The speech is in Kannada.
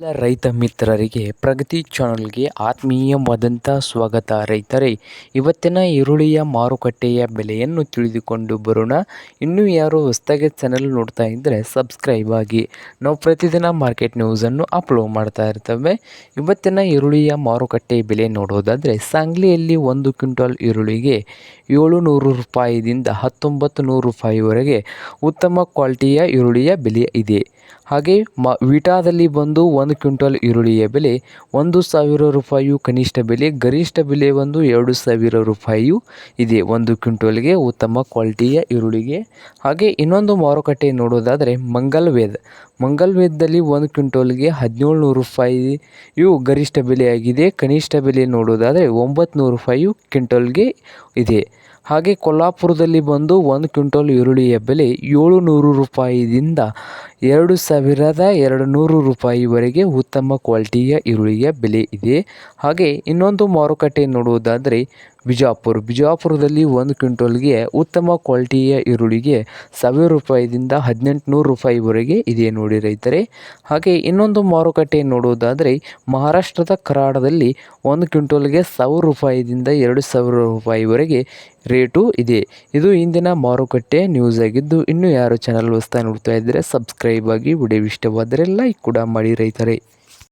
ರೈತ ಮಿತ್ರರಿಗೆ, ಪ್ರಗತಿ ಚಾನಲ್ಗೆ ಆತ್ಮೀಯವಾದಂಥ ಸ್ವಾಗತ. ರೈತರೇ, ಇವತ್ತಿನ ಈರುಳ್ಳಿಯ ಮಾರುಕಟ್ಟೆಯ ಬೆಲೆಯನ್ನು ತಿಳಿದುಕೊಂಡು ಬರೋಣ. ಇನ್ನೂ ಯಾರು ಹೊಸದಾಗಿ ಚಾನಲ್ ನೋಡ್ತಾ ಇದ್ದರೆ ಸಬ್ಸ್ಕ್ರೈಬ್ ಆಗಿ. ನಾವು ಪ್ರತಿದಿನ ಮಾರ್ಕೆಟ್ ನ್ಯೂಸನ್ನು ಅಪ್ಲೋಡ್ ಮಾಡ್ತಾ ಇರ್ತೇವೆ. ಇವತ್ತಿನ ಈರುಳ್ಳಿಯ ಮಾರುಕಟ್ಟೆ ಬೆಲೆ ನೋಡೋದಾದರೆ, ಸಾಂಗ್ಲಿಯಲ್ಲಿ ಒಂದು ಕ್ವಿಂಟಲ್ ಈರುಳ್ಳಿಗೆ ಏಳು ನೂರು ರೂಪಾಯಿದಿಂದ ಹತ್ತೊಂಬತ್ತು ನೂರು ರೂಪಾಯಿವರೆಗೆ ಉತ್ತಮ ಕ್ವಾಲಿಟಿಯ ಈರುಳ್ಳಿಯ ಬೆಲೆ ಇದೆ. ಹಾಗೆ ಮ ವಿಟಾದಲ್ಲಿ ಬಂದು ಒಂದು ಕ್ವಿಂಟಲ್ ಈರುಳ್ಳಿಯ ಬೆಲೆ ಒಂದು ಸಾವಿರ ರೂಪಾಯಿಯು ಕನಿಷ್ಠ ಬೆಲೆ, ಗರಿಷ್ಠ ಬೆಲೆ ಬಂದು ಎರಡು ಸಾವಿರ ರೂಪಾಯಿಯು ಇದೆ. ಒಂದು ಕ್ವಿಂಟಲ್ಗೆ ಉತ್ತಮ ಕ್ವಾಲಿಟಿಯ ಈರುಳ್ಳಿಗೆ. ಹಾಗೆ ಇನ್ನೊಂದು ಮಾರುಕಟ್ಟೆ ನೋಡೋದಾದರೆ ಮಂಗಲ್ ವೇದ್ ಮಂಗಲ್ ವೇದದಲ್ಲಿ ಒಂದು ಕ್ವಿಂಟಲ್ಗೆ ಹದಿನೇಳು ನೂರು ರೂಪಾಯಿಯು ಗರಿಷ್ಠ ಬೆಲೆಯಾಗಿದೆ. ಕನಿಷ್ಠ ಬೆಲೆ ನೋಡೋದಾದರೆ ಒಂಬತ್ತು ನೂರು ರೂಪಾಯಿಯು ಕ್ವಿಂಟಲ್ಗೆ ಇದೆ. ಹಾಗೆ ಕೊಲ್ಲಾಪುರದಲ್ಲಿ ಬಂದು ಒಂದು ಕ್ವಿಂಟಲ್ ಈರುಳ್ಳಿಯ ಬೆಲೆ ಏಳು ನೂರು ರೂಪಾಯಿದಿಂದ ಎರಡು ಸಾವಿರದ ಎರಡು ನೂರು ರೂಪಾಯಿವರೆಗೆ ಉತ್ತಮ ಕ್ವಾಲಿಟಿಯ ಈರುಳ್ಳಿಯ ಬೆಲೆ ಇದೆ. ಹಾಗೆ ಇನ್ನೊಂದು ಮಾರುಕಟ್ಟೆ ನೋಡುವುದಾದರೆ ಬಿಜಾಪುರ. ಬಿಜಾಪುರದಲ್ಲಿ ಒಂದು ಕ್ವಿಂಟಲ್ಗೆ ಉತ್ತಮ ಕ್ವಾಲಿಟಿಯ ಈರುಳ್ಳಿಗೆ ಸಾವಿರ ರೂಪಾಯಿದಿಂದ ಹದಿನೆಂಟು ನೂರು ರೂಪಾಯಿವರೆಗೆ ಇದೆ ನೋಡಿ ರೈತರೆ. ಹಾಗೆ ಇನ್ನೊಂದು ಮಾರುಕಟ್ಟೆ ನೋಡುವುದಾದರೆ ಮಹಾರಾಷ್ಟ್ರದ ಕರಾಡದಲ್ಲಿ ಒಂದು ಕ್ವಿಂಟಲ್ಗೆ ಸಾವಿರ ರೂಪಾಯಿದಿಂದ ಎರಡು ಸಾವಿರ ರೂಪಾಯಿವರೆಗೆ ರೇಟು ಇದೆ. ಇದು ಇಂದಿನ ಮಾರುಕಟ್ಟೆ ನ್ಯೂಸ್ ಆಗಿದ್ದು ಇನ್ನೂ ಯಾರು ಚಾನಲ್ ಹೊಸ್ತಾ ನೋಡ್ತಾ ಇದ್ದರೆ ಸಬ್ಸ್ಕ್ರೈಬ್ ಆಗಿ ವಿಡಿಯೋ ಇಷ್ಟವಾದರೆ ಲೈಕ್ ಕೂಡ ಮಾಡಿ ರೈತರೇ.